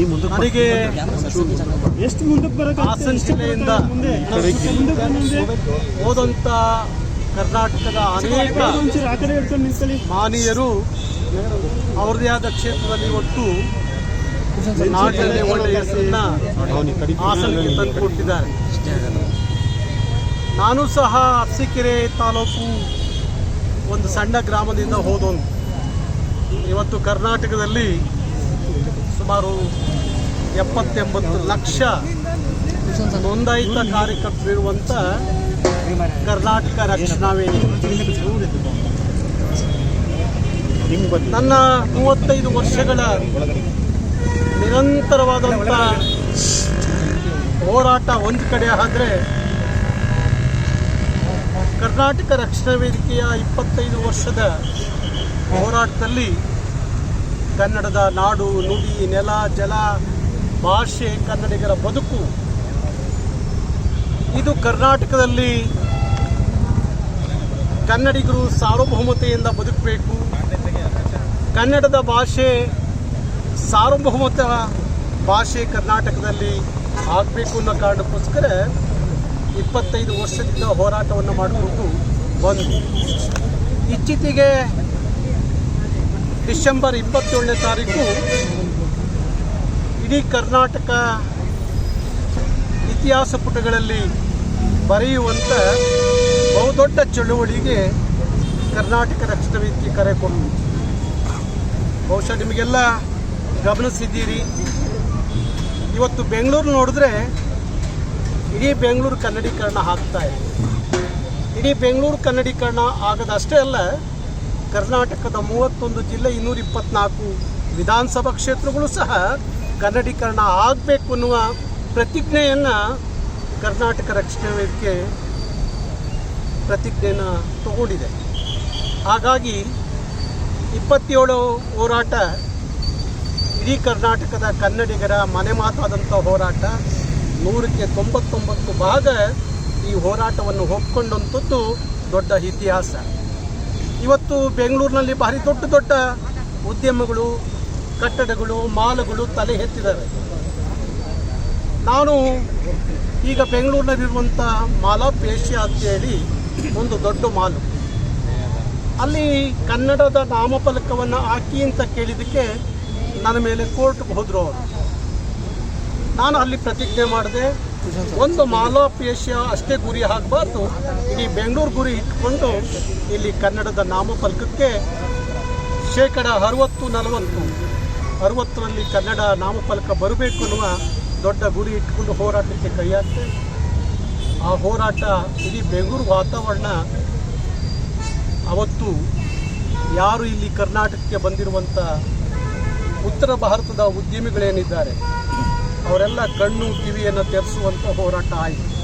ನನಗೆ ಎಷ್ಟು ಮುಂದಕ್ಕೆ ಹಾಸನ ಜಿಲ್ಲೆಯಿಂದ ಮುಂದೆ? ಮುಂದಕ್ಕೆ ಮುಂದೆ. ಹೋದಂಥ ಕರ್ನಾಟಕದ ಅನೇಕ ಮಾನೀಯರು ಅವರದೇ ಆದ ಕ್ಷೇತ್ರದಲ್ಲಿ ಒಟ್ಟು ನಾಡಿನಲ್ಲಿ ಒಳ್ಳೆಯ ಹೆಸರನ್ನ ಹಾಸನಕ್ಕೆ ತಂದು ಕೊಟ್ಟಿದ್ದಾರೆ ನಾನು ಸಹ ಅರಸೀಕೆರೆ ತಾಲೂಕು ಒಂದು ಸಣ್ಣ ಗ್ರಾಮದಿಂದ ಹೋದವನು. ಇವತ್ತು ಕರ್ನಾಟಕದಲ್ಲಿ ಸುಮಾರು ಎಪ್ಪತ್ತೆಂಬತ್ತು ಲಕ್ಷ ನೋಂದಾಯಿತ ಕಾರ್ಯಕರ್ತರಿರುವಂಥ ಕರ್ನಾಟಕ ರಕ್ಷಣಾ ವೇದಿಕೆ. ನನ್ನ ಮೂವತ್ತೈದು ವರ್ಷಗಳ ನಿರಂತರವಾದಂಥ ಹೋರಾಟ ಒಂದು ಕಡೆ ಆದರೆ ಕರ್ನಾಟಕ ರಕ್ಷಣಾ ವೇದಿಕೆಯ ಇಪ್ಪತ್ತೈದು ವರ್ಷದ ಹೋರಾಟದಲ್ಲಿ ಕನ್ನಡದ ನಾಡು, ನುಡಿ, ನೆಲ, ಜಲ, ಭಾಷೆ, ಕನ್ನಡಿಗರ ಬದುಕು. ಇದು ಕರ್ನಾಟಕದಲ್ಲಿ ಕನ್ನಡಿಗರು ಸಾರ್ವಭೌಮತೆಯಿಂದ ಬದುಕಬೇಕು. ಕನ್ನಡದ ಭಾಷೆ ಸಾರ್ವಭೌಮತ ಭಾಷೆ ಕರ್ನಾಟಕದಲ್ಲಿ ಆಗಬೇಕು ಅನ್ನೋ ಕಾರಣಕ್ಕೋಸ್ಕರ ಇಪ್ಪತ್ತೈದು ವರ್ಷದಿಂದ ಹೋರಾಟವನ್ನು ಮಾಡಿಕೊಂಡು ಬಂದು ಇತ್ತೀಚೆಗೆ ಡಿಸೆಂಬರ್ ಇಪ್ಪತ್ತೇಳನೇ ತಾರೀಕು ಇಡೀ ಕರ್ನಾಟಕ ಇತಿಹಾಸ ಪುಟಗಳಲ್ಲಿ ಬರೆಯುವಂಥ ಬಹುದೊಡ್ಡ ಚಳುವಳಿಗೆ ಕರ್ನಾಟಕ ರಕ್ಷಣಾ ವೇದಿಕೆ ಕರೆ ಕೊಟ್ಟು ಬಹುಶಃ ನಿಮಗೆಲ್ಲ ಗಮನಿಸಿದ್ದೀರಿ ಇವತ್ತು ಬೆಂಗಳೂರು ನೋಡಿದ್ರೆ ಇಡೀ ಬೆಂಗಳೂರು ಕನ್ನಡೀಕರಣ ಆಗ್ತಾ ಇದೆ. ಇಡೀ ಬೆಂಗಳೂರು ಕನ್ನಡೀಕರಣ ಆಗದಷ್ಟೇ ಅಲ್ಲ ಕರ್ನಾಟಕದ ಮೂವತ್ತೊಂದು ಜಿಲ್ಲೆ ಇನ್ನೂರ ಇಪ್ಪತ್ನಾಲ್ಕು ವಿಧಾನಸಭಾ ಕ್ಷೇತ್ರಗಳು ಸಹ ಕನ್ನಡೀಕರಣ ಆಗಬೇಕು ಅನ್ನುವ ಪ್ರತಿಜ್ಞೆಯನ್ನು ಕರ್ನಾಟಕ ರಕ್ಷಣಾ ವೇದಿಕೆ ಪ್ರತಿಜ್ಞೆಯನ್ನು ತಗೊಂಡಿದೆ. ಹಾಗಾಗಿ ಇಪ್ಪತ್ತೇಳು ಹೋರಾಟ ಇಡೀ ಕರ್ನಾಟಕದ ಕನ್ನಡಿಗರ ಮನೆ ಮಾತಾದಂಥ ಹೋರಾಟ, ನೂರಕ್ಕೆ ತೊಂಬತ್ತೊಂಬತ್ತು ಭಾಗ ಈ ಹೋರಾಟವನ್ನು ಒಪ್ಕೊಂಡಂಥದ್ದು ದೊಡ್ಡ ಇತಿಹಾಸ. ಇವತ್ತು ಬೆಂಗಳೂರಿನಲ್ಲಿ ಭಾರಿ ದೊಡ್ಡ ದೊಡ್ಡ ಉದ್ಯಮಗಳು, ಕಟ್ಟಡಗಳು, ಮಾಲುಗಳು ತಲೆ ಎತ್ತಿದ್ದಾವೆ. ನಾನು ಈಗ ಬೆಂಗಳೂರಿನಲ್ಲಿರುವಂಥ ಪೇಶಿ ಏಷ್ಯಾ ಅಂತೇಳಿ ಒಂದು ದೊಡ್ಡ ಮಾಲು. ಅಲ್ಲಿ ಕನ್ನಡದ ನಾಮಫಲಕವನ್ನು ಹಾಕಿ ಅಂತ ಕೇಳಿದ್ದಕ್ಕೆ ನನ್ನ ಮೇಲೆ ಕೋರ್ಟ್ಗೆ ಹೋದರು ಅವರು. ನಾನು ಅಲ್ಲಿ ಪ್ರತಿಜ್ಞೆ ಮಾಡಿದೆ ಒಂದು ಮಾಲಾಪೇಶ್ಯ ಅಷ್ಟೇ ಗುರಿ ಆಗಬಾರ್ದು. ಇಡೀ ಬೆಂಗಳೂರು ಗುರಿ ಇಟ್ಕೊಂಡು ಇಲ್ಲಿ ಕನ್ನಡದ ನಾಮಫಲಕಕ್ಕೆ ಶೇಕಡ ಅರವತ್ತು ನಲವತ್ತು, ಅರವತ್ತರಲ್ಲಿ ಕನ್ನಡ ನಾಮಫಲಕ ಬರಬೇಕು ಅನ್ನುವ ದೊಡ್ಡ ಗುರಿ ಇಟ್ಕೊಂಡು ಹೋರಾಟಕ್ಕೆ ಕೈ ಹಾಕ್ತೆ ಆ ಹೋರಾಟ ಇಡೀ ಬೆಂಗಳೂರು ವಾತಾವರಣ ಅವತ್ತು ಯಾರು ಇಲ್ಲಿ ಕರ್ನಾಟಕಕ್ಕೆ ಬಂದಿರುವಂಥ ಉತ್ತರ ಭಾರತದ ಉದ್ಯಮಿಗಳೇನಿದ್ದಾರೆ ಅವರೆಲ್ಲ ಕಣ್ಣು ಕಿವಿಯನ್ನು ತೆರೆಸುವಂಥ ಹೋರಾಟ ಆಯಿತು.